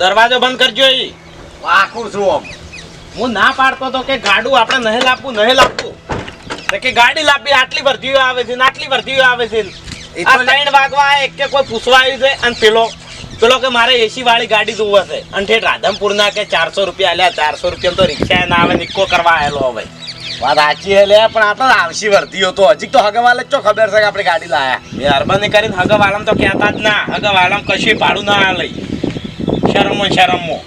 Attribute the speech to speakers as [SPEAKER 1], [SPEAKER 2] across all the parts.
[SPEAKER 1] દરવાજો બંધ કરજો એ
[SPEAKER 2] વાકું છું આમ.
[SPEAKER 1] હું ના પાડતો તો કે ગાડું આપણે નહીં લાવવું નહીં લાવવું. કે ગાડી લાવવી આટલી વર્ધીઓ આવે છે આટલી વર્ધીઓ આવે છે
[SPEAKER 2] તો
[SPEAKER 1] આ ત્રણ વાગવા એક કે કોઈ પૂછવા આવ્યું છે? અને પેલો પેલો કે મારે એસી વાળી ગાડી જોવે છે. અને ઠેઠ રાધનપુર ના કે ચારસો રૂપિયા આલ્યા ચારસો રૂપિયા તો રિક્ષા ના આવે નિક્કો કરવા આવેલો હવે.
[SPEAKER 2] વાત સાચી હે લે પણ આપણે આવશી વર્ધીઓ તો. હજી તો હગવાલે જ ચો ખબર છે કે આપણે ગાડી લાયા.
[SPEAKER 1] મહેરબાની કરીને હગવાલમ તો કહેતા જ ના. હગવાલમ કશું ભાડું ના લઈ. શરમો શરમો.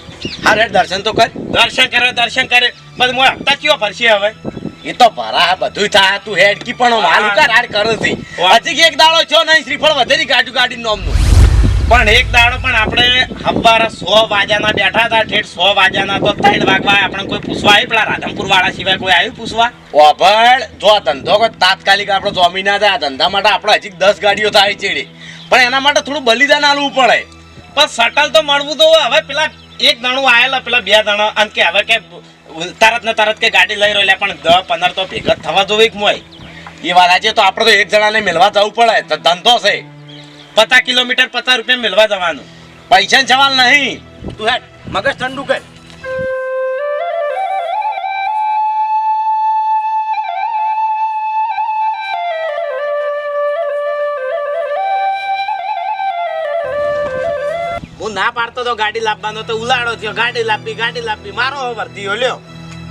[SPEAKER 2] હા રે દર્શન તો કર.
[SPEAKER 1] દર્શન કરે દર્શન કરે. બસ મોય હપ્તા કયો ભરશે હવે?
[SPEAKER 2] એ તો ભરા બધું થા તું હેડકી પણ માલ ઉકાર હાડ કરો છે. હજી એક દાડો છો નહીં શ્રીફળ વધેરી ગાડી ગાડી નોમનું.
[SPEAKER 1] પણ એક દાડો પણ આપણે હવારે સો વાગ્યાના બેઠા હતા ઠેઠ સો વાગ્યાના તો ત્રણ વાગવા આપણે કોઈ પૂછવા આવ્યું? પેલા રાધનપુર વાળા સિવાય કોઈ આવ્યું પૂછવા?
[SPEAKER 2] ઓભળ જો ધંધો કોઈ તાત્કાલિક આપણો જોમી ના થાય આ ધંધા માટે આપણે હજી દસ ગાડીઓ થાય ચેડી. પણ એના માટે થોડું બલિદાન આલવું પડે.
[SPEAKER 1] પણ સટલ તો મળવું તો હવે પેલા એક દાણું આવેલા પેલા બે દાણા. અને કે હવે કે તરત ને તરત કે ગાડી લઈ રહ્યો પણ દસ પંદર તો ભેગા થવા જોવે કે મોય.
[SPEAKER 2] એ વાત આજે તો આપણે તો એક જણાને મેળવા જવું પડે. તો ધંધો છે.
[SPEAKER 1] પચાસ કિલોમીટર પચાસ રૂપિયા મેળવા જવાનું.
[SPEAKER 2] પૈસા સવાલ નહીં. તું હેડ, મગજ ઠંડુ કર.
[SPEAKER 1] હું ના પાડતો તો ગાડી લાવવાનો તો ઉલાડો થયો. ગાડી લાપી ગાડી લાપી મારો વર્તીયો લ્યો.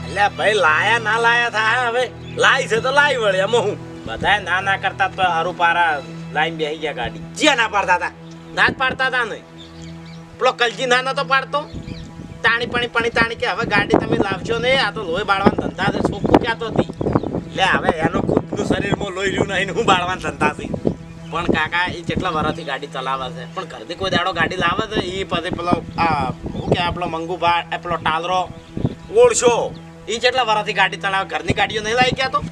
[SPEAKER 1] એટલે ભાઈ લાયા, ના લાયા થાય હવે. લાઈ છે તો લાઈ વળે એમાં હું? બધાય ના ના કરતા તો હારું પારા લાઈન બેસી ગયા ગાડી. જ્યાં ના પાડતા હતા ના જ પાડતા હતા ને પેલો કલજી ના નતો પાડતો. તાણી, પાણી પાણી, તાણી કે, હવે ગાડી તમે લાવશો ને આ તો લોહી બાળવાનો ધંધા છે. છોકરું ક્યાં તો હતી એટલે હવે એનો ખુદનું શરીરમાં લોહી રહ્યું નહીં હું બાળવાનો ધંધા છે. પણ કાકા એ કેટલા વર્ષથી ગાડી ચલાવે છે? પણ ઘરથી કોઈ દાડો ગાડી લાવે છે? એ પછી પેલો, આ, શું કે આપણો મંગુભા પેલો ટાલરો, ઓળશો એ કેટલા વર્ષથી ગાડી ચલાવે? ઘરની ગાડીઓ નહીં લાવી ગયા તો?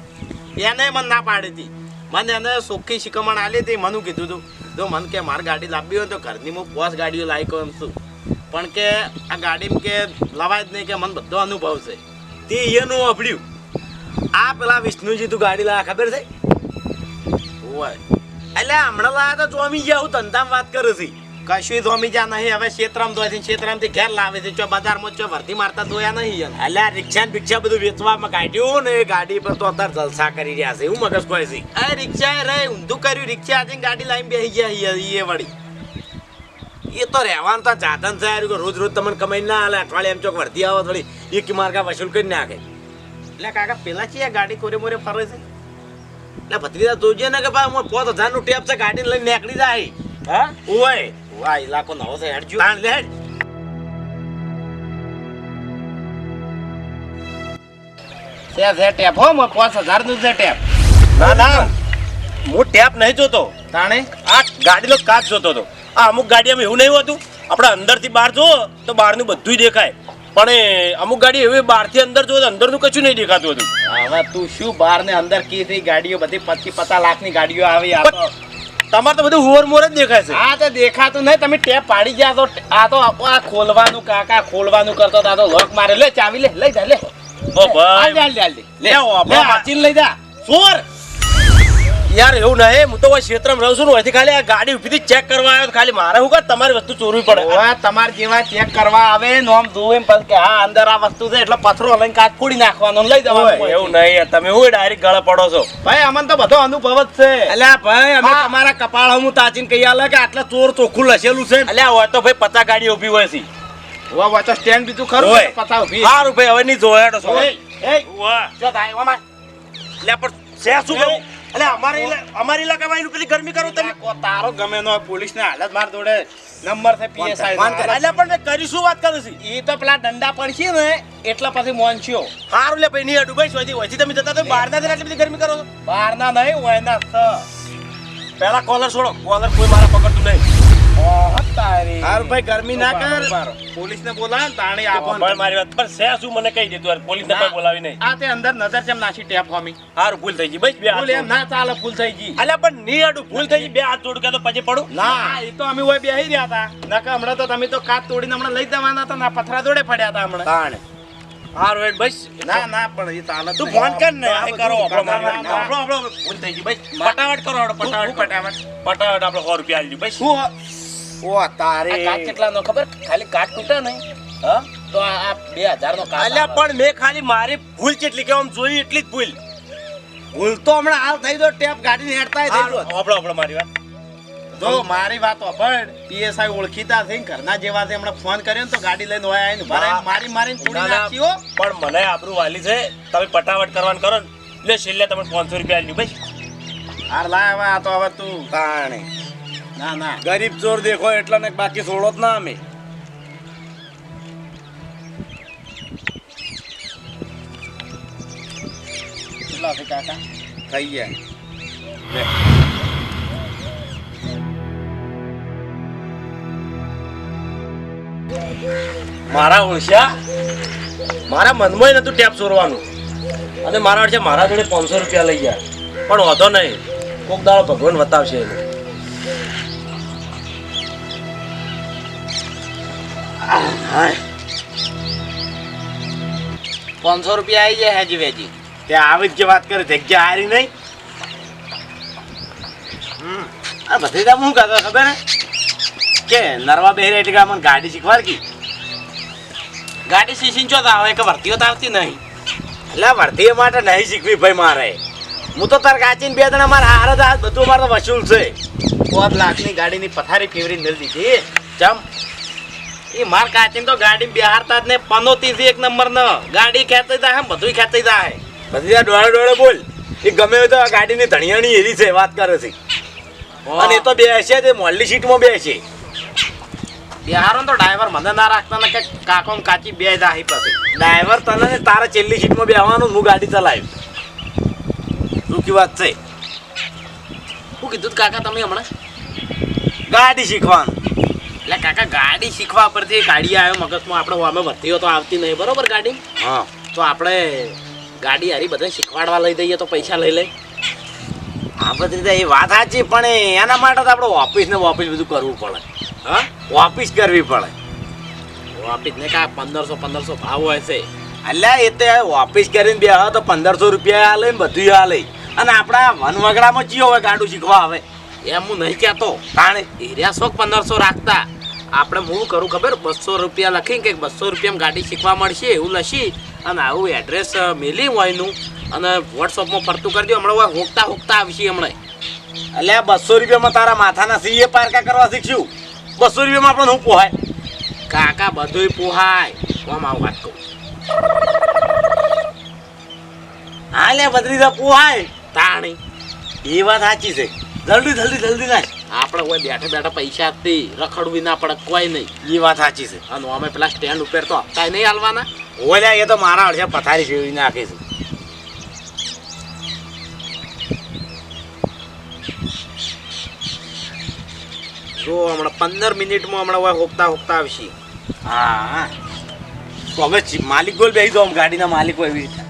[SPEAKER 1] એને મને ના પાડી હતી. મને એને સોખી શિકમણ આલી હતી, મને કીધું હતું જો મને કે મારે ગાડી લાવવી હોય તો ઘરની હું બોસ ગાડીઓ લાવી કહું એમ છું? પણ કે આ ગાડીમાં કે લવાય જ નહીં કે મને બધો અનુભવ છે. તે એનું અભળ્યું આ પેલા વિષ્ણુજી તું ગાડી લાવ્યા ખબર છે? હોય એટલે હમણાં લાયા તો જોમી ગયા હું ધંધામાં વાત કરું છું. કશું જોમી જા નહીં હવે ક્ષેત્રમ ધોય છે ક્ષેત્રામથી ઘેર લાવે છે ચો બજારમાં ચો વર્ધી મારતા ધોયા નહીં. એટલે આ રિક્ષા ને ભિક્ષા બધું વેચવામાં કાઢ્યું ને ગાડી પર તો અત્યારે જલસા કરી રહ્યા છે એવું મગજ કોઈ છે. આ રિક્ષા રે ઊંધું કર્યું રિક્ષા આજે ગાડી લાવીને બેસી ગયા એ વળી. એ તો રહેવાનું તો જાતન થાય કે રોજ રોજ તમને કમાઈ ના હાલે અઠવાડિયે એમ ચોક વર્ધી આવો થોડી એક માર્ગા વસૂલ કરી નાખે. એટલે કાકા પેલા છે ગાડી કોરે મોરે ફરે છે? એટલે ભત્રીજા જોજે ને કે ભાઈ હું પાંચ હજારનું ટેપ છે ગાડી લઈને નીકળી જાય. હા? ઓય વાહ ઇલાકો નવો છે હેડજો. તાણ લે છે છે ટેપ હો માં પાંચ હજારનું છે ટેપ.
[SPEAKER 3] ના ના હું ટેપ નહીં જોતો.
[SPEAKER 1] તાણે?
[SPEAKER 3] આ ગાડીનો કાચ જોતો હતો. આ અમુક ગાડીમાં એવું નહીં હોતું. આપણે અંદરથી બહાર જુઓ તો બહારનું બધું દેખાય. પણ અમુક ગાડી એવી બહારથી અંદર જો અંદર અંદરનું કશું નહીં દેખાતું હતું.
[SPEAKER 1] હવે તું શું બહાર ને અંદર કી થઈ ગાડીઓ બધી પચીસ પચાસ લાખની ગાડીઓ આવી આ તો
[SPEAKER 3] તમારે તો બધું હોર મોર જ દેખાય છે.
[SPEAKER 1] આ તો દેખાતું નહીં. તમે ટેપ પાડી ગયા તો આ તો આ ખોલવાનું કાકા ખોલવાનું કરતો તો આ તો લોક મારે. લે ચાવી લે લઈ જા લે.
[SPEAKER 3] ઓ ભાઈ.
[SPEAKER 1] લે લે લે લે. લે
[SPEAKER 3] લે, લે
[SPEAKER 1] લે
[SPEAKER 3] લે
[SPEAKER 1] લે લઈ જા.
[SPEAKER 3] ચોર યાર એવું નહીં હું તો ક્ષેત્રમાં રહું છું અહીંથી ખાલી આ ગાડી ઊભી ચેક કરવા આવ્યો ખાલી મારે શું તમારી વસ્તુ ચોરવી પડે.
[SPEAKER 1] હા તમારે જેવા ચેક કરવા આવે નોમ જોવું એમ પછી કે હા અંદર આ વસ્તુ છે એટલે પથરો લઈને કાચ ફોડી નાખવાનો લઈ જવાનું
[SPEAKER 3] એવું નહીં તમે હું ડાયરેક્ટ ગળે પડો છો.
[SPEAKER 1] ભાઈ અમને તો બધો અનુભવ જ છે.
[SPEAKER 3] અલ્યા ભાઈ અમે. તમારા કપાળ હું તાચીને કહી આલે કે આટલા ચોર ચોખ્ખું લસેલું છે અલ્યા હોય તો ભાઈ પચાસ ગાડી ઊભી હોય છે.
[SPEAKER 1] ઓવા વાચો સ્ટેન્ડ બીજું ખરું
[SPEAKER 3] હોય
[SPEAKER 1] પચાસ ઊભી
[SPEAKER 3] સારું ભાઈ હવે નહીં જોયા તો એ
[SPEAKER 1] જો થાય ઓમાં
[SPEAKER 3] લે પણ છે શું કરું અલે અમારી અમારી ઇલાકામાં પેલી ગરમી કરો તમે.
[SPEAKER 1] કો તારો ગમે નો પોલીસ ને હાલત માર જોડે નંબર છે પીએસઆઈ
[SPEAKER 3] અલ્યા પણ મેં કરી શું વાત કરું છું?
[SPEAKER 1] ઈ તો પેલા દંડા પડશે ને એટલા પછી મોનસ્યો
[SPEAKER 3] સારું લે ભાઈ નહીં અડું ભાઈ સોજી હોયથી તમે જતા તો બહાર ના એટલી બધી ગરમી કરો છો.
[SPEAKER 1] બહાર ના નહીં હોય ના સ
[SPEAKER 3] પેલા કોલર છોડો. કોલર કોઈ મારા પકડતું નહીં.
[SPEAKER 1] ઓહ, તારી.
[SPEAKER 3] હારું ભાઈ, ગરમી ના કર.
[SPEAKER 1] પોલીસ ને બોલા તાણે આપો.
[SPEAKER 3] ભાઈ મારી વાત પર છે શું મને કહી દે પોલીસ ને કોઈ બોલાવી નહીં.
[SPEAKER 1] આ તે અંદર નજર કેમ નાસી ટેપ હોમી?
[SPEAKER 3] હાર ભૂલ થઈ ગઈ. ભાઈ બે
[SPEAKER 1] ભૂલ એમ ના ચાલે ભૂલ થઈ ગઈ.
[SPEAKER 3] અલ્યા પણ ની અડું ભૂલ થઈ ગઈ. બે હાથ જોડ કે તો પછી પડું.
[SPEAKER 1] ના એ તો અમે હોય બેહી રહ્યા હતા. નકા હમણાં તો તમે તો કાચ તોડીને હમણાં લઈ જવાના હતા ના પથરા જોડે પડ્યા હતા હમણાં.
[SPEAKER 3] તાણે. હારું હેડ બસ.
[SPEAKER 1] ના ના પણ એ
[SPEAKER 3] તું ફોન કર ને. આ કરો આપણો થઈ ગઈ. ભાઈ પટાવટ કરો પટાવટ?
[SPEAKER 1] પટાવટ
[SPEAKER 3] આપણે સો રૂપિયા આલી દઉં. બસ.
[SPEAKER 1] શું
[SPEAKER 2] ઓ તારે.
[SPEAKER 1] આ કાચ કેટલાનો ખબર? ખાલી કાચ તૂટે નહીં. હા? તો આ બે હજાર નો
[SPEAKER 3] અલ્યા પણ મેં ખાલી મારી ભૂલ કેટલી કે આમ જોઈ એટલી જ ભૂલ.
[SPEAKER 2] ભૂલ તો હમણાં હાલ થઈ દો ટેપ ગાડીને હેડતા થઈ દો
[SPEAKER 3] આપણો આપણો મારી વાત.
[SPEAKER 2] જો મારી વાત સાંભળ પીએસઆઈ ઓળખીતા થઈને ઘરના જેવા છે હમણાં ફોન કર્યો ને તો ગાડી લઈને ઓય આવીને ઊભા મારી મારીને તોડી નાખી હો.
[SPEAKER 3] પણ મને આબરૂ વાલી છે. તમે પટાવટ કરવાનું કરો ને. એટલે છેલ્લે તમે પાંચસો રૂપિયા આલ્યું ભાઈ.
[SPEAKER 2] હાર લાય હવે આ તો હવે તું.
[SPEAKER 1] તાણે.
[SPEAKER 2] ના ના.
[SPEAKER 1] ગરીબ ચોર દેખો એટલે ને બાકી છોડો જ ના અમે.
[SPEAKER 2] કેટલા છે કાકા? થઈ ગયા
[SPEAKER 3] મારા ઓળખ્યા મારા મનમાં નતું ટેપ ચોરવાનું અને મારા ઓળખ્યા મારા જોડે પાંચસો રૂપિયા લઈ ગયા. પણ વાંધો નહીં. કોક દાડો ભગવાન બતાવશે એને.
[SPEAKER 1] પાંચસો રૂપિયા આવી જાય હાજી વેજી
[SPEAKER 2] તે આવી જ જે વાત કરે જગ્યા હારી નહીં.
[SPEAKER 1] હમ. આ બધી કામ શું કરતો ખબર હે? કે નરવા બેહરે એટલે કે ગાડી શીખવાડ કી. ગાડી શીખીને તો આવે કે વર્તીઓ તો આવતી નહીં. એટલે વર્તીઓ માટે નહીં શીખવી ભાઈ મારે. હું તો તાર કાચીને બે જણા મારા હાર જ બધું મારે તો વસૂલ છે.
[SPEAKER 2] પાંચ લાખની ગાડીની પથારી ફેવરી મેળ દીધી.
[SPEAKER 1] ચમ. એ માર કાચીને તો ગાડી બિહારતા જ ને પનોતી એક નંબર ન ગાડી ખેંચાઈ જાય બધું ખેંચાઈ જાય.
[SPEAKER 2] બધી ડોળે ડોળે બોલ. એ ગમે તો ગાડીની ધણિયાણી એવી છે વાત કરે છે. અને એ તો બેસે તે મોલ્લી સીટમાં બેસે.
[SPEAKER 1] બિહારો તો ડ્રાઈવર મને ના રાખતા ને કે કાકો કાચી બે જાય પછી.
[SPEAKER 2] ડ્રાઈવર તને ને તારા છેલ્લી સીટમાં બેહવાનું હું ગાડી ચલાવી શું વાત છે?
[SPEAKER 1] શું કીધું કાકા તમે હમણાં?
[SPEAKER 2] ગાડી શીખવાનું.
[SPEAKER 1] એટલે કાકા ગાડી શીખવા પરથી ગાડી આવ્યો મગજમાં. આપણે અમે વધીઓ તો આવતી નહીં. બરોબર ગાડી?
[SPEAKER 2] હા.
[SPEAKER 1] તો આપણે ગાડી હારી બધા શીખવાડવા લઈ દઈએ તો પૈસા લઈ લઈ
[SPEAKER 2] આ બધી એ વાત સાચી પણ એના માટે તો આપણે ઓફિસ ને ઓફિસ બધું કરવું પડે.
[SPEAKER 1] હા?
[SPEAKER 2] ઓફિસ કરવી પડે.
[SPEAKER 1] ઓફિસ ને કા પંદરસો પંદરસો ભાવ હોય છે.
[SPEAKER 2] એટલે એ તો ઓફિસ કરીને બે તો પંદરસો રૂપિયા હાલે બધું હાલે અને આપણા વનવગડામાં ચિયો હોય ગાડું શીખવા આવે.
[SPEAKER 1] એમ હું નહીં કહેતો
[SPEAKER 2] તાણે
[SPEAKER 1] એરિયા શોખ પંદરસો રાખતા. આપણે હું કરું ખબર? બસો રૂપિયા લખીને કે બસો રૂપિયામાં ગાડી શીખવા મળશે એવું લખી અને આવું એડ્રેસ મેલી હોય એનું અને વોટ્સઅપમાં ફરતું કરી દો હમણાં હોકતા હોકતા આવશે હમણાં
[SPEAKER 2] અલ્યા બસો રૂપિયામાં તારા માથાના સીએ પારકા કરવા શીખ્યું બસો રૂપિયામાં પણ હું પોહાય?
[SPEAKER 1] કાકા, બધુંય પોહાય. આમ આવું વાત કહું
[SPEAKER 2] હા, લે બદરી પોહાય.
[SPEAKER 1] તાણી.
[SPEAKER 2] એ વાત સાચી છે. જલ્દી જલ્દી જલ્દી લાય.
[SPEAKER 1] આપણે કોઈ બેઠા બેઠા પૈસા આપતી રખડવી ના પડે કોઈ નહીં.
[SPEAKER 2] એ વાત સાચી છે.
[SPEAKER 1] અને અમે પેલા સ્ટેન્ડ ઉપર તો હપ્તા નહીં હાલવાના.
[SPEAKER 2] ઓલ્યા એ તો મારા અડધા પથારી જેવી નાખે છે.
[SPEAKER 1] જો હમણાં પંદર મિનિટમાં હમણાં હોય હોકતા હોકતા આવશે.
[SPEAKER 2] હા. તો હવે માલિક ગોલ બેસી દો ગાડીના માલિકો એવી રીતે.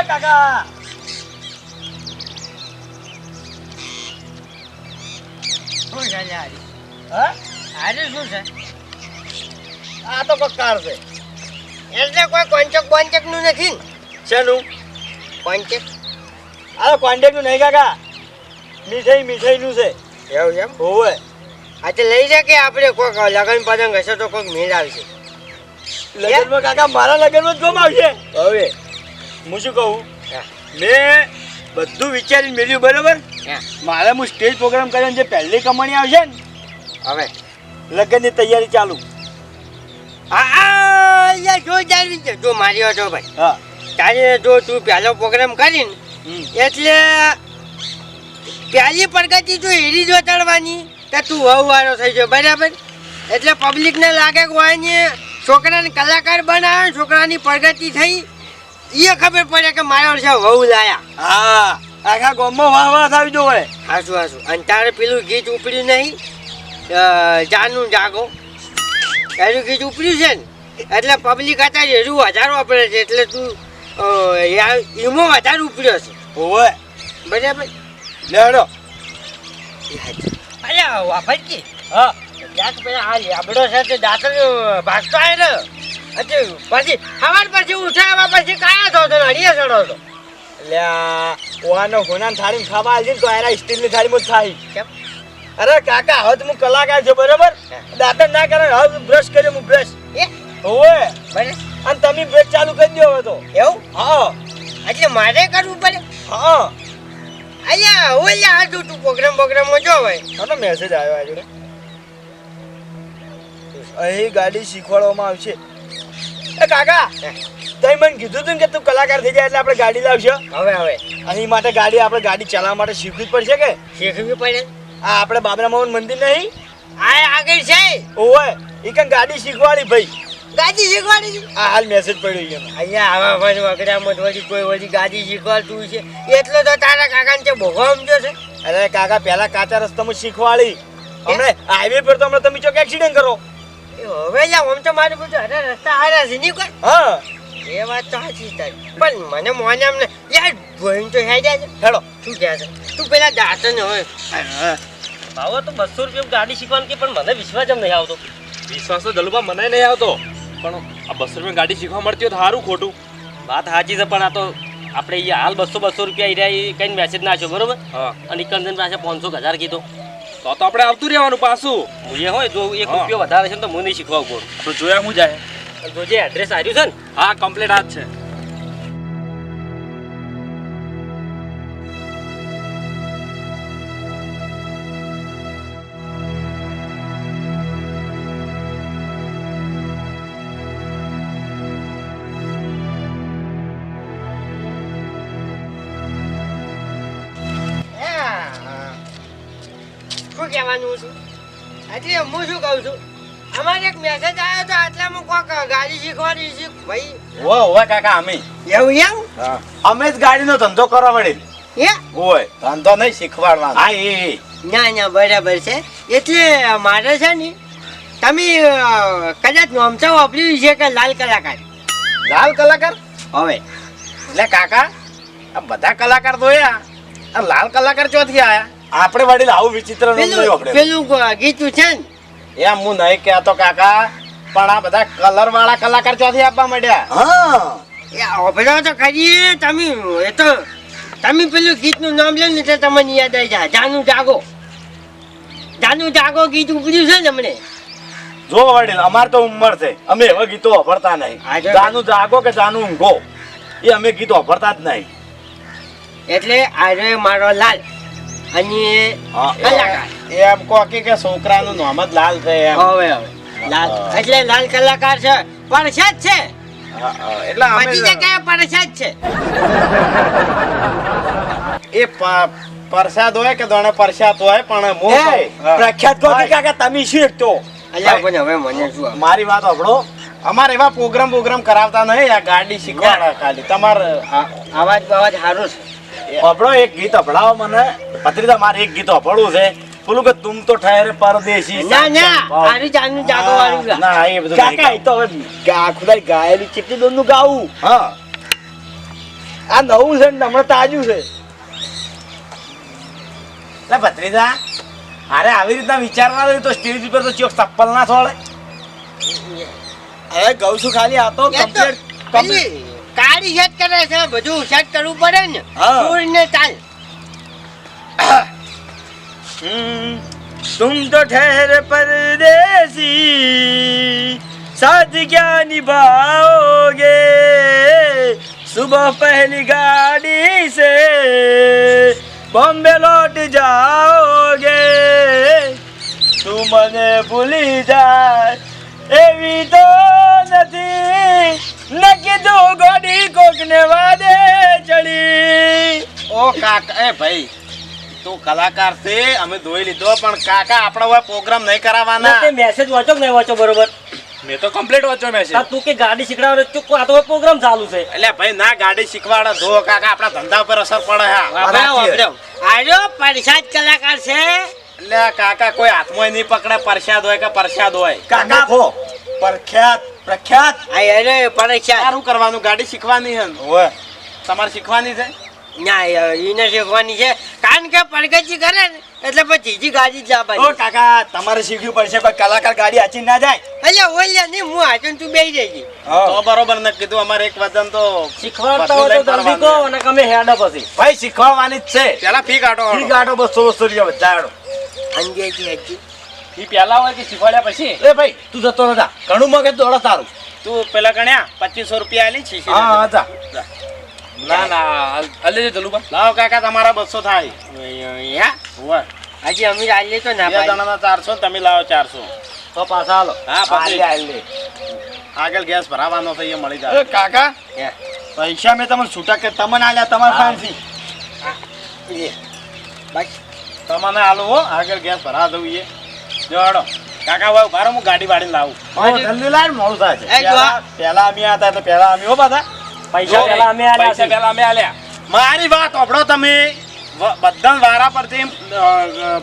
[SPEAKER 2] એ કાકા!
[SPEAKER 4] શું છે લે
[SPEAKER 2] હા?
[SPEAKER 4] શું છે?
[SPEAKER 2] આ તો પક્કાર છે.
[SPEAKER 4] એટલે કોઈ કોન્ટેક બોન્ટેકનું નથી ને?
[SPEAKER 2] શેનું?
[SPEAKER 4] કોન્ટેક?
[SPEAKER 2] આ કોન્ટેકનું નહીં કાકા. મીઠાઈ મીઠાઈ નું છે.
[SPEAKER 4] એવું એમ?
[SPEAKER 2] હોવે.
[SPEAKER 4] હા તો લઈ જાય કે આપણે કોઈક લગન પતંગ હશે તો કોઈક મેળ આવશે.
[SPEAKER 2] લગનમાં કાકા મારા લગનમાં જ જોવા આવશે. હવે? હું શું કહું?
[SPEAKER 4] હા.
[SPEAKER 2] મેં બધું વિચારીને મેળ્યું બરાબર?
[SPEAKER 4] હા.
[SPEAKER 2] મારે હું સ્ટેજ પ્રોગ્રામ કર્યો જે પહેલી કમાણી આવશે ને
[SPEAKER 4] હવે?
[SPEAKER 2] લગ્નની તૈયારી ચાલુ.
[SPEAKER 4] હા જો જાણવી જો મારી વાત ભાઈ.
[SPEAKER 2] હા.
[SPEAKER 4] તારે જો તું પહેલો પ્રોગ્રામ કરીને એટલે પહેલી પ્રગતિ તું એરી જ વટાડવાની કે તું વહુ વાળો થઈ જાય બરાબર? એટલે પબ્લિકને લાગે કે હોય ને છોકરાને કલાકાર બનાવે છોકરાની પ્રગતિ થઈ એ ખબર પડે કે મારા છે વહુ લાયા.
[SPEAKER 2] હા આખા ગામમાં વાહ વાહ થાવી જોવે
[SPEAKER 4] હાસુ હાસુ અને તારે પેલું ગીત ઉપડ્યું નહીં? જાનું જાગો. એનું ગીત ઉપડ્યું છે ને? એટલે પબ્લિક અત્યારે એનું વધારે વાપરે છે એટલે તું ઈમો વધારે ઉપડ્યો છે.
[SPEAKER 2] હોવે.
[SPEAKER 4] બરાબર?
[SPEAKER 2] લેડો
[SPEAKER 4] અરે વાપરજી.
[SPEAKER 2] હા.
[SPEAKER 4] ક્યાંક પેલા આ લેબડો છે તે દાંત ભાગતો આવે ને? એટલે પછી સવાર પછી ઉઠાવા પછી કાયા થો તો હળીએ ચડો તો
[SPEAKER 5] એટલે ઓવાનો હોનાની થાળીમાં ખાવા આવી તો એના સ્ટીલની થાળીમાં જ થાય.
[SPEAKER 4] કેમ?
[SPEAKER 5] અરે કાકા હવે તો હું કલાકાર છું બરોબર? દાંતણ ના કરે હવે બ્રશ કર્યો હું બ્રશ
[SPEAKER 4] એ?
[SPEAKER 5] હોવે.
[SPEAKER 4] બને?
[SPEAKER 5] અને તમે બ્રશ ચાલુ કરી દો હવે તો.
[SPEAKER 4] એવું?
[SPEAKER 5] હા.
[SPEAKER 4] એટલે મારે કરવું પડે?
[SPEAKER 5] હા.
[SPEAKER 4] અહીંયા હોવ અહીંયા આજુ તું પ્રોગ્રામ પ્રોગ્રામમાં જો ભાઈ
[SPEAKER 5] હા મેસેજ આવ્યો આજે અહીં ગાડી શીખવાડવામાં આવશે. એ કાકા તઈ મને કીધું તું કે તું કલાકાર થઈ જાય એટલે આપણે ગાડી લાવશે.
[SPEAKER 4] હવે હવે.
[SPEAKER 5] એ માટે ગાડી આપણે ગાડી ચલાવવા માટે શીખવી પડશે કે?
[SPEAKER 4] શીખવી પડે.
[SPEAKER 5] આ આપણે બાબરા મોહન મંદિર નહીં?
[SPEAKER 4] આ આગળ છે.
[SPEAKER 5] ઓવે એ કઈ ગાડી શીખવાડી ભાઈ.
[SPEAKER 4] ગાડી શીખવાડી
[SPEAKER 5] આ હાલ મેસેજ પડ્યો છે
[SPEAKER 4] અહીંયા આવા ભાઈ વગડામાં વળી કોઈ વળી ગાડી શીખવાડતું છે. એટલો તો તારા કાકાને છે ભોગો સમજો છે.
[SPEAKER 5] અરે કાકા પહેલા કાચા રસ્તામાં શીખવાડી. હમણાં હાઈવે પર તો હમણાં તમે ચોક એક્સિડન્ટ કરો.
[SPEAKER 4] હવે લા આમ તો મારું બધું અરે રસ્તા હારા છે. નહીં કોઈ?
[SPEAKER 5] હા.
[SPEAKER 4] એ વાત તો સાચી તારી. પણ મને મોને એમને યાર ભોઈન તો હેડ્યા છે.
[SPEAKER 5] હેડો.
[SPEAKER 4] શું કહે છે? તું પેલા દાંતન હોય.
[SPEAKER 3] ભાવ તો બસો રૂપિયા ગાડી શીખવાનું કે પણ મને વિશ્વાસ જ નહીં આવતો.
[SPEAKER 2] વિશ્વાસ તો જલુબા મને નહીં આવતો. પણ આ બસો રૂપિયા ગાડી શીખવા મળતી હોય તો સારું ખોટું.
[SPEAKER 3] વાત સાચી છે પણ આ તો આપણે હાલ બસો બસો રૂપિયા એ કઈ મેસેજ નાખ્યો બરોબર?
[SPEAKER 2] હા.
[SPEAKER 3] અને કંદન પાસે પાંચસો હજાર કીધો.
[SPEAKER 2] તો તો આપણે આવતું રહેવાનું પાછું.
[SPEAKER 3] મુજે હોય જો એક રૂપિયો વધારે છે તો હું નહીં શીખવા કોણ
[SPEAKER 2] તો જોયા હું જાય.
[SPEAKER 3] જોજે એડ્રેસ આવ્યું છે ને?
[SPEAKER 2] હા કમ્પ્લીટ આ જ છે.
[SPEAKER 4] ગાડી શીખવાડી ભાઈ
[SPEAKER 2] ઓ હોય કાકા અમે.
[SPEAKER 4] એવું એમ?
[SPEAKER 1] અમે જ ગાડીનો ધંધો કરવા વળી
[SPEAKER 4] એ
[SPEAKER 1] હોય ધંધો નહીં શીખવાડવાનો. હા એ.
[SPEAKER 4] ના ના બરાબર છે. એટલે મારે છે ને તમે કદાચ નોમચા વાપર્યું છે કે લાલ કલાકાર?
[SPEAKER 1] લાલ કલાકાર?
[SPEAKER 4] હવે.
[SPEAKER 1] એટલે કાકા આ બધા કલાકાર જોયા આ. લાલ કલાકાર ચોથી આયા? આપણે વડીલ આવું વિચિત્ર.
[SPEAKER 4] પેલું ગીતું છે ને?
[SPEAKER 1] એમ હું નહીં કહેતો કાકા. પણ આ બધા કલર વાળા કલાકાર ચોથી આપવા માંડ્યા? હા.
[SPEAKER 4] એ અભરો તો ખરી તમે એ તો તમે પેલું ગીતનું નામ લો ને એટલે તમને યાદ આવી જાય. જાનું જાગો. જાનું જાગો ગીત ઉપડ્યું છે ને હમણે?
[SPEAKER 1] જો વડીલ અમાર તો ઉંમર છે. અમે એવા ગીતો વાપરતા નહીં. જાનું જાગો કે જાનું ઊંઘો એ અમે ગીતો વાપરતા જ નહીં.
[SPEAKER 4] એટલે આજે મારો લાલ અને કલાકાર.
[SPEAKER 1] એમ કહો કે કે છોકરાનું નામ જ લાલ છે એમ.
[SPEAKER 4] હવે હવે. લાલ એટલે લાલ કલાકાર છે. પરસાદ છે.
[SPEAKER 1] હા, હા. એટલે
[SPEAKER 4] બધી જગ્યાએ પરસાદ છે.
[SPEAKER 1] એ પ- હોય કે દોણે પ્રસાદ હોય પણ
[SPEAKER 5] પ્રખ્યાત કાકા તમે શું એક
[SPEAKER 4] અલ્યા પણ હવે મને શું
[SPEAKER 1] મારી વાત સાંભળો. અમારે એવા પ્રોગ્રામ પ્રોગ્રામ કરાવતા નહીં આ ગાડી શીખવાડે ખાલી. તમારે
[SPEAKER 4] આ- અવાજ સારું છે.
[SPEAKER 1] સાંભળો એક ગીત સંભળાવો મને. ભત્રીજા મારે એક ગીત સાંભળવું છે. બોલું કે તું તો ઠાયરે પરદેશી
[SPEAKER 4] ના ના આરી જાન જાગો વાળી
[SPEAKER 1] ના એ બધું
[SPEAKER 5] કાકા તો હવે આખુદાર ગાયેલી ચીટી દોનનું
[SPEAKER 1] હા.
[SPEAKER 5] આ નવું છે ને હમણાં તાજું છે.
[SPEAKER 1] લે ભત્રીજા અરે આવી રીતના વિચારવા તો સ્ટેજ ઉપર તો ચોક ચપ્પલ ના છોડે.
[SPEAKER 5] અરે ગૌ છું ખાલી આ તો કમ્પ્લીટ
[SPEAKER 4] કમ્પ્લીટ કાળી સેટ કરે છે બધું સેટ કરવું પડે ને. સૂર ને
[SPEAKER 5] ચાલ. तुम तो ठहरे परदेसी साथ क्या निभाओगे सुबह पहली गाड़ी से बॉम्बे लौट जाओगे તું મને ભૂલી જાય એવી તો નથી ન કીધું ગોડી કોકને વાદે ચડી
[SPEAKER 1] ઓ કાકા એ ભાઈ તું કલાકાર છે અમે ધોઈ લીધો પણ કાકા આપણે હવે પ્રોગ્રામ નહીં કરાવવાના.
[SPEAKER 3] તે મેસેજ વાંચો કે નહીં વાંચો બરોબર?
[SPEAKER 2] મેં તો કમ્પ્લીટ વાંચો મેસેજ
[SPEAKER 3] તું કે ગાડી શીખડાવે તું આ તો પ્રોગ્રામ ચાલુ છે.
[SPEAKER 1] એટલે ભાઈ ના ગાડી શીખવાડે ધો કાકા આપણા ધંધા પર અસર પડે હા.
[SPEAKER 4] વાપરાવ. પરસાદ કલાકાર છે?
[SPEAKER 1] એટલે કાકા કોઈ હાથમાં નહીં પકડે પ્રસાદ હોય કે પ્રસાદ હોય.
[SPEAKER 5] કાકા ખો પ્રખ્યાત પ્રખ્યાત?
[SPEAKER 4] આ અરે પરખ્યાત
[SPEAKER 1] સારું કરવાનું ગાડી શીખવાની છે ઓય તમારે શીખવાની છે?
[SPEAKER 4] ના એને શીખવાની છે. કારણ કે કરે ને એટલે પછી ત્રીજી ગાડી જ
[SPEAKER 5] ઓ કાકા તમારે શીખવું પડશે કોઈ કલાકાર ગાડી આચી ના જાય?
[SPEAKER 4] અલ્યા ઓલ્યા નહીં હું હાચું તું બેસી જઈ
[SPEAKER 1] તો બરોબર ને કીધું અમારે એક વજન તો
[SPEAKER 3] શીખવાડતા હોય તો જલ્દી કહો અને અમે હેડા પછી.
[SPEAKER 5] ભાઈ શીખવાડવાની જ છે.
[SPEAKER 1] પેલા ફી કાઢો
[SPEAKER 5] ઈ ગાડો બસો બસો રૂપિયા
[SPEAKER 4] હજી.
[SPEAKER 3] ઈ પહેલા હોય કે શીખવાડ્યા પછી?
[SPEAKER 5] એ ભાઈ તું જતો નતા ઘણું મગજ દોડો તારું.
[SPEAKER 1] તું પેલા ગણ્યા પચીસો રૂપિયા આલી છે
[SPEAKER 5] હા હા જા.
[SPEAKER 3] ના ના અલે જલુબા
[SPEAKER 1] લાવો કાકા તમારા બસો થાય. હોવે.
[SPEAKER 4] હજી અમે ચાલીએ તો ના
[SPEAKER 1] બે જણાના ચારસો તમે લાવો ચારસો.
[SPEAKER 5] તો પાછા હાલો.
[SPEAKER 1] હા, પછી.
[SPEAKER 5] હાલે.
[SPEAKER 1] આગળ ગેસ ભરાવાનો થઈ એ મળી જાય.
[SPEAKER 5] કાકા. પૈસા મેં તમને છૂટા કે તમને આલ્યા તમારા ફાંસી.
[SPEAKER 1] તમને આલો હો. આગળ ગેસ ભરા દઉં એ. જોડો કાકા ભાઈ બારો હું ગાડી વાળીને લાવું.
[SPEAKER 5] જલ્દી લાવ મોડું થાય છે.
[SPEAKER 4] એ
[SPEAKER 5] અમી હતા એટલે પહેલા અમે હો પાછા.
[SPEAKER 3] પૈસા પહેલા અમે આલ્યા પૈસા પહેલા અમે આલ્યા.
[SPEAKER 1] મારી વાત ઓપડો તમે. બધા વારા પરથી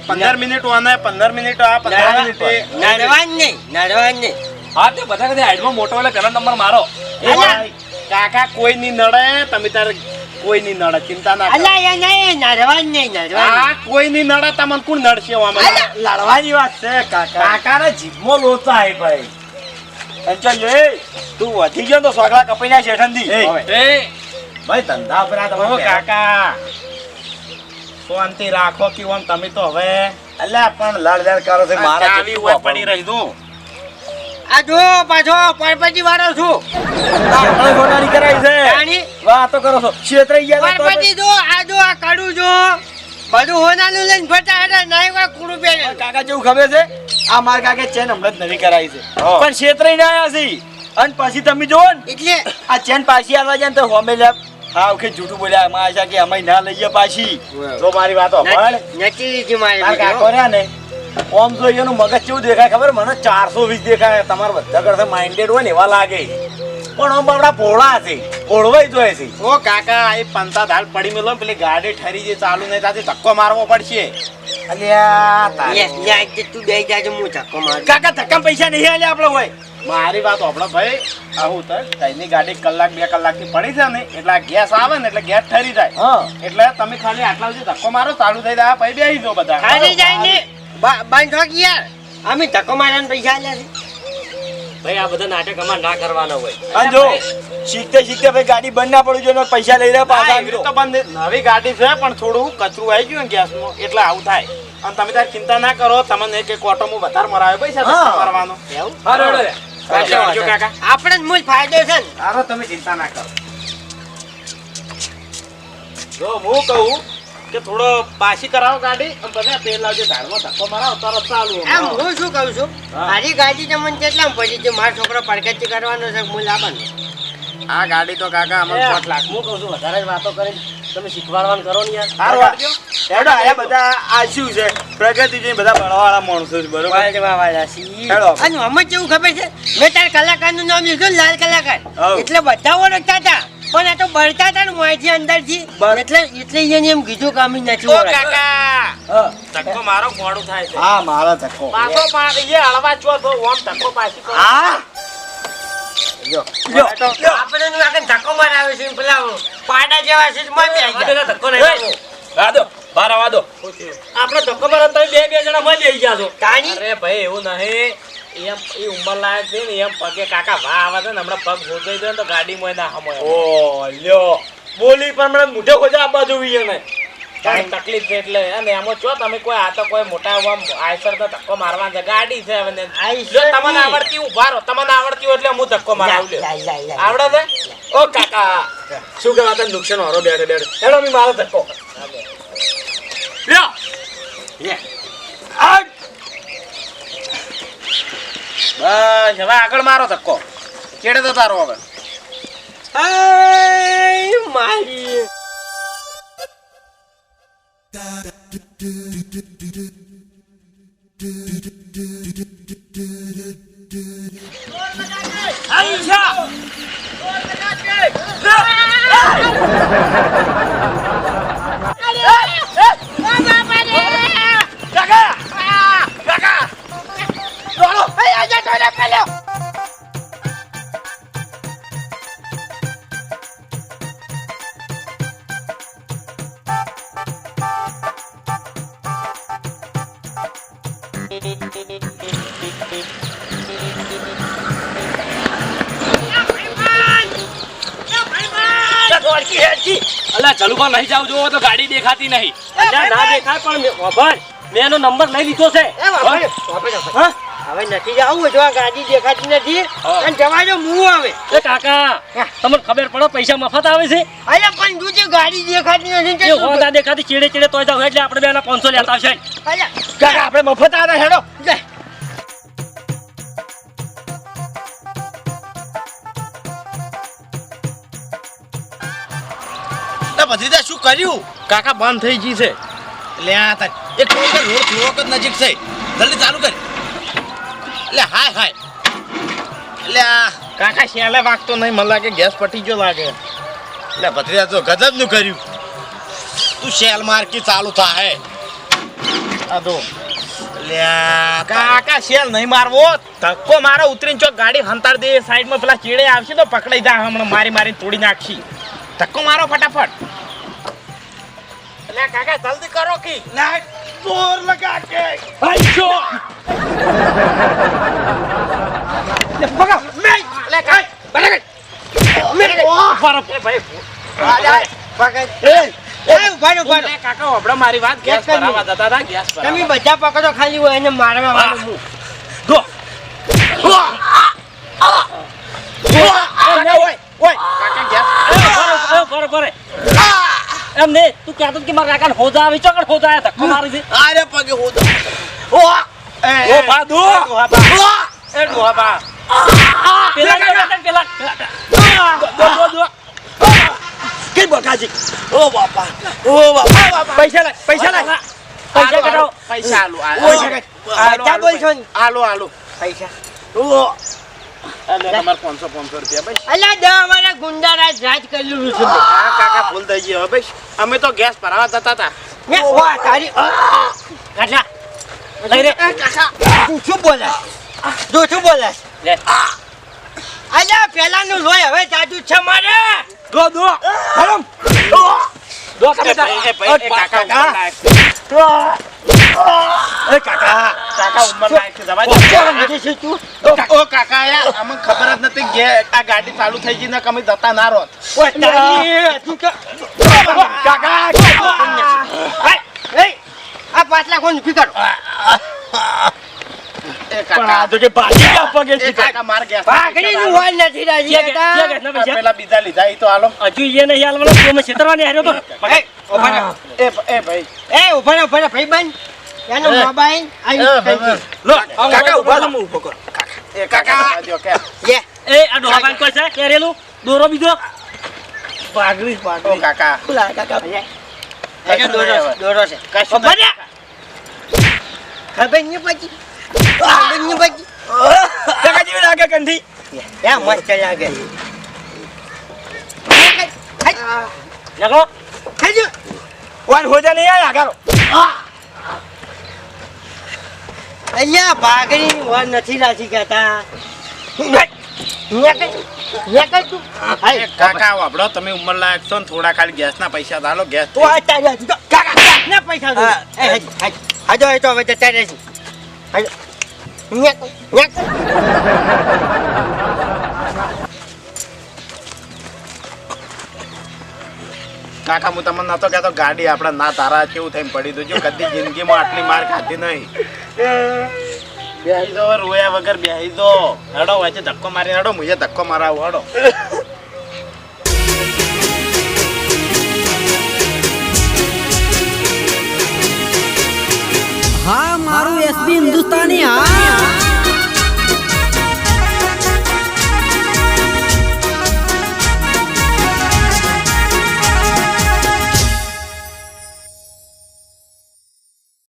[SPEAKER 1] પંદર મિનિટ વાને પંદર મિનિટ આ પંદર મિનિટ.
[SPEAKER 4] નડવાન નહીં નડવાનું નહીં.
[SPEAKER 3] હા તે બધા કદી હાઈડમાં મોટો એટલે પહેલા નંબર મારો.
[SPEAKER 1] કાકા કોઈ ની નડે તમે તારે કોઈ ની નડે ચિંતા ના
[SPEAKER 4] અલ્યા એ નહીં નડવાન નહીં નડવાન
[SPEAKER 1] આ કોઈ ની નડે તમને કોણ નડશે આમાં?
[SPEAKER 5] લડવાની વાત છે કાકા. કાકાના જીભમાં લોચા હે ભાઈ. અંચલ એ તું વધી ગયો તો સોગળા કપાઈના શેઠંદી
[SPEAKER 3] એ
[SPEAKER 5] ભાઈ ધંધા પર આ
[SPEAKER 1] ઓ કાકા. શાંતિ રાખો કે ઓમ તમે તો હવે.
[SPEAKER 5] અલ્યા પણ લડ લડ કરો છે મારા
[SPEAKER 1] આવી હોય પડી રહી તું.
[SPEAKER 4] આ જો પાછો પરપતિ વાળો છું.
[SPEAKER 5] આપણે ગોટાળી કરાવી છે.
[SPEAKER 4] જાણી
[SPEAKER 5] વાતો કરો છો. છેતરાઈ ગયા તો
[SPEAKER 4] પરપતિ જો આ જો આ કડું જો. બધું હોનાનું લઈને ફરતા હતા પહેરે
[SPEAKER 5] કાકા જેવું ખબર છે? આ માર કાકે ચેન હમણાં જ નવી કરાવી છે. પણ છેતરાઈ ના આવ્યા છે. અને પછી તમે જોવો ને
[SPEAKER 4] એટલે
[SPEAKER 5] આ ચેન પાછી આવવા જાય તો હોમે લે હા ઓકે જૂઠું બોલ્યા. માં આશા કે અમે ના લઈએ પાછી. તો મારી વાત સાંભળ
[SPEAKER 4] નચી લીધી મારી
[SPEAKER 5] કાકો રહ્યા ને ઓમ તો એનું મગજ કેવું દેખાય ખબર? મને ચારસો વીસ દેખાય. તમારે બધા કરતા માઇન્ડેડ હોય ને એવા લાગે. પણ આમ આપડા ભોળા છે. ભોળવાઈ જોઈએ છે.
[SPEAKER 1] ઓ કાકા એ પંતા દાળ પડી મેલો પેલી ગાડી ઠરી જે ચાલુ નહીં ત્યાંથી ધક્કો મારવો પડશે.
[SPEAKER 5] અલ્યા તારે.
[SPEAKER 4] તું દઈ જાજે, હું ધક્કો મારું.
[SPEAKER 5] કાકા ધક્કા પૈસા નહીં આલ્યા આપણે હોય.
[SPEAKER 1] મારી વાત આપણો ભાઈ આવું તો ત્રણની ગાડી કલાક બે કલાકથી પડી છે ને એટલે ગેસ આવે ને એટલે ગેસ ઠરી જાય.
[SPEAKER 5] હા.
[SPEAKER 1] એટલે તમે ખાલી આટલા સુધી ધક્કો મારો ચાલુ થઈ જાય પછી બેસી જાઓ બધા
[SPEAKER 4] ખાલી જાય ને. બંધ હો યાર? અમે ધક્કો મારવાના પૈસા આલ્યા છે.
[SPEAKER 3] ભાઈ આ બધા નાટક અમારે ના કરવાના હોય.
[SPEAKER 5] અને જો શીખતે શીખતે ભાઈ ગાડી બંધ ના પડવી જોઈએ પૈસા લઈ રહ્યા પાછા
[SPEAKER 1] એવી તો બંધ નવી ગાડી છે પણ થોડું કચરું આવી ગયું ને ગેસનું એટલે આવું થાય. અને તમે તાર ચિંતા ના કરો તમને એક એક વધારે મરાવે પૈસા. એવું? કાકા
[SPEAKER 4] આપણે જ મૂળ ફાયદો છે ને.
[SPEAKER 1] તમે ચિંતા ના કરો. જો હું કહું કે થોડો પાછી કરાવો ગાડી અને તમે તેલ લાવજો ધારમાં ધક્કો મરાવો તરત ચાલુ
[SPEAKER 4] એમ હું શું કહું છું? મારી ગાડી તો મને કેટલા પડી? છે મારો છોકરો પડકતી કરવાનો છે હું લાવવાનો
[SPEAKER 1] આ ગાડી તો કાકા અમને પાંચ લાખ
[SPEAKER 3] હું કહું છું વધારે જ વાતો કરી. તમે શીખવાડવાનું કરો ને યાર.
[SPEAKER 1] સારું
[SPEAKER 5] હેડો આ બધા આ શું છે? પ્રગતિ જોઈને બધા ભણવાળા માણસો છે બરોબર. હેડો.
[SPEAKER 4] અને અમે કેવું ખબર છે? મેં તાર કલાકારનું નામ લીધું લાલ કલાકાર. એટલે બધા ઓળખતા હતા. પણ આ તો બળતા હતા ને મોંથી અંદરથી. એટલે એટલે એને એમ કીધું કે અમે નથી
[SPEAKER 1] ઓ કાકા! ધક્કો મારો મોડું થાય છે.
[SPEAKER 5] હા મારા ધક્કો.
[SPEAKER 1] પાછો પાડી એ હળવા છો તો ઓમ ધક્કો પાછી કરો.
[SPEAKER 5] હા.
[SPEAKER 4] આપણે ધક્કો મરાવે છે પેલા પાડા જેવા છે.
[SPEAKER 3] ધક્કો નહીં બાર આવા દો. આપણે ધક્કો તમે બે બે જણા મળી આવી ગયા છો.
[SPEAKER 4] તાણી
[SPEAKER 1] અરે ભાઈ એવું નહીં. એમ એ ઉંમર લાયક છે ને એમ પગે કાકા વા આવે છે ને હમણાં પગ ભોગાઈ દે ને તો ગાડીમાં ના હમો
[SPEAKER 5] ઓ લ્યો. બોલી પણ મને મૂઠો ખોજા આ બાજુ વીએ ને
[SPEAKER 1] કાંઈ તકલીફ છે એટલે અને એમાં જો તમે કોઈ આ તો કોઈ મોટા આમ આયસર તો ધક્કો મારવા છે ગાડી છે હવે જો તમને આવડતી ઊભા રહો. તમને આવડતી હોય એટલે હું ધક્કો મારાવ. આવડે. છે?
[SPEAKER 5] ઓ કાકા. શું કહેવાતા નુકસાન વાળો બેઠે બેઠે. એનો મી મારો ધક્કો.
[SPEAKER 1] બસ હવે આગળ મારો ધક્કો કેડે તો તારો હવે
[SPEAKER 4] મારી કોને પેલ્યો
[SPEAKER 3] અલા ચલુભા નહીં જાવ જોવો તો ગાડી દેખાતી નહીં.
[SPEAKER 4] ના દેખાય પણ મેં
[SPEAKER 3] એનો નંબર લઈ લીધો છે.
[SPEAKER 4] હવે નથી જવું જો ગાડી દેખાતી નથી. અને જવા દો હું આવે
[SPEAKER 3] એ કાકા તમને ખબર પડે પૈસા મફત આવે છે?
[SPEAKER 4] અલ્યા પણ તું ગાડી દેખાતી નથી તે
[SPEAKER 3] હોદા દેખાતી ચેડે ચેડે તોય જાવ એટલે આપણે બેના લેતા આવશે.
[SPEAKER 4] અલ્યા,
[SPEAKER 5] કાકા આપણે મફત હેડો.
[SPEAKER 2] ભત્રીજા શું કર્યું?
[SPEAKER 1] કાકા બંધ થઈ ગઈ છે.
[SPEAKER 2] એટલે આ એક રોડ થોડોક જ નજીક છે. જલ્દી ચાલુ કર. એટલે હાય હાય. એટલે
[SPEAKER 1] કાકા શેલે વાગતો નહીં મને લાગે ગેસ પટી ગયો લાગે.
[SPEAKER 2] એટલે ભત્રીજા તો ગજબનું કર્યું. તું શેલ માર્કી ચાલુ થાય
[SPEAKER 1] હે દો
[SPEAKER 2] એટલે
[SPEAKER 1] કાકા શેલ નહીં મારવો. ધક્કો મારો ઉતરીને ચોક ગાડી હંતાર દે સાઈડમાં પેલા ચીડે આવશે તો પકડાઈ જા હમણાં મારી મારી તોડી નાખી. ધક્કો મારો ફટાફટ. એટલે કાકા જલ્દી કરો કી.
[SPEAKER 5] ના જોર લગા કે
[SPEAKER 4] પકડ.
[SPEAKER 1] મારી વાત ગેસ. ભરાવા જતા હતા ગેસ
[SPEAKER 4] તમે બધા પકડો ખાલી હોય એને મારવા વાળું
[SPEAKER 3] તું કહેતો કે મારા કાકા હોદા આવી ચોકડ આયા ધક્કો મારી અરે
[SPEAKER 2] પગે પગે હોતો
[SPEAKER 1] ઓ બાદુ એ ડોહા
[SPEAKER 3] પેલા પેલા પેલા દો દો
[SPEAKER 5] કઈ બકાજી
[SPEAKER 2] ઓ બાપા ઓ બાપા
[SPEAKER 1] પૈસા લાય પૈસા લાય
[SPEAKER 3] પૈસા કઢાવો
[SPEAKER 1] પૈસા આલુ
[SPEAKER 4] બધા બોલશો ને.
[SPEAKER 1] આલુ આલુ
[SPEAKER 4] પૈસા
[SPEAKER 2] ઓ
[SPEAKER 4] છે
[SPEAKER 1] અમે તો ગેસ ભરાવા જતા હતા
[SPEAKER 4] ને વાહ તારી
[SPEAKER 3] કાઢલા લઈ રે
[SPEAKER 4] તું શું બોલાસ તું શું બોલાસ
[SPEAKER 3] લે.
[SPEAKER 4] અલ્યા પેલાનું લોહી હવે જાજુ છે મારે.
[SPEAKER 3] દો દો. હરમ. દો. તમે
[SPEAKER 1] એ ભાઈ, એ કાકા. ઉંમર લાયક છે.
[SPEAKER 5] એ કાકા.
[SPEAKER 1] કાકા ઉંમર લાયક જવા દે.
[SPEAKER 4] કોણ નથી છે તું?
[SPEAKER 1] ઓ કાકા યાર અમને ખબર જ નથી કે આ ગાડી ચાલુ થઈ ગઈ ને કમી જતા ના રહો
[SPEAKER 4] ઓય કાકા.
[SPEAKER 5] કાકા.
[SPEAKER 4] એ આ પાછલા કોણ ઊભી કરો
[SPEAKER 1] એ
[SPEAKER 5] પણ આ
[SPEAKER 1] કાકા.
[SPEAKER 5] તો કે ભાજી ગયા પગે
[SPEAKER 1] એ
[SPEAKER 5] છે
[SPEAKER 1] કાકા માર ગેસ
[SPEAKER 4] ભાગડી નું હોય નથી રાજી
[SPEAKER 3] જે કે- જે કે
[SPEAKER 4] હતા
[SPEAKER 3] ના પૈસા
[SPEAKER 1] પેલા બીજા લીધા એ તો હાલો.
[SPEAKER 3] હજુ એ નહીં હાલવાનો તો અમે છેતરવાની હાર્યો તો.
[SPEAKER 4] એ ઊભા રહો.
[SPEAKER 1] એ એ ભાઈ.
[SPEAKER 4] એ ઊભા રહો, ઊભા રહો, ભાઈબંધ. એનો
[SPEAKER 1] એ.
[SPEAKER 4] મોબાઈલ
[SPEAKER 1] એ
[SPEAKER 4] આવી
[SPEAKER 1] ભાઈ,
[SPEAKER 3] લો
[SPEAKER 1] કાકા ઊભા રહો, હું ઊભો કરું. એ કાકા. જો કે.
[SPEAKER 4] લે
[SPEAKER 3] એ આ ડોહા બાંધ કોઈ છે? કેરેલું? દોરો બીજો?
[SPEAKER 1] કાકા.
[SPEAKER 4] કાકા. દોરો છે,
[SPEAKER 1] હવે.
[SPEAKER 4] દોરો છે.
[SPEAKER 1] કશું
[SPEAKER 4] ઊભા ખબર નહીં પડી ખબર નહીં પડી
[SPEAKER 5] કાકા જેવી લાગે કંઠી?
[SPEAKER 4] યા મસ્ત લાગે?
[SPEAKER 3] લગો
[SPEAKER 4] ખાજો.
[SPEAKER 5] વાન હોજા નહીં આયા ગારો.
[SPEAKER 4] અહીંયા ભાગડી વાર નથી રાખી કહેતા
[SPEAKER 1] કાકા વાપડો તમે ઉંમર લાયક છો ને થોડા ખાલી ગેસના પૈસા દાલો ગેસ
[SPEAKER 4] તો આ તો કાકા પૈસા હજી એ તો હવે જતા રહેશે હજો. ન્યાક ન્યાક
[SPEAKER 1] કાકા હું તમને નતો કહેતો ગાડી આપણે ના તારા કેવું થઈને પડી દઉં જો કદી જિંદગીમાં આટલી માર ખાધી નહીં. બેહી રોયા વગર બેહી દો હેડો વચ્ચે ધક્કો મારી હેડો, મુજે ધક્કો મારાવો, હેડો.
[SPEAKER 6] હા, મારું એસબી હિન્દુસ્તાની, હા.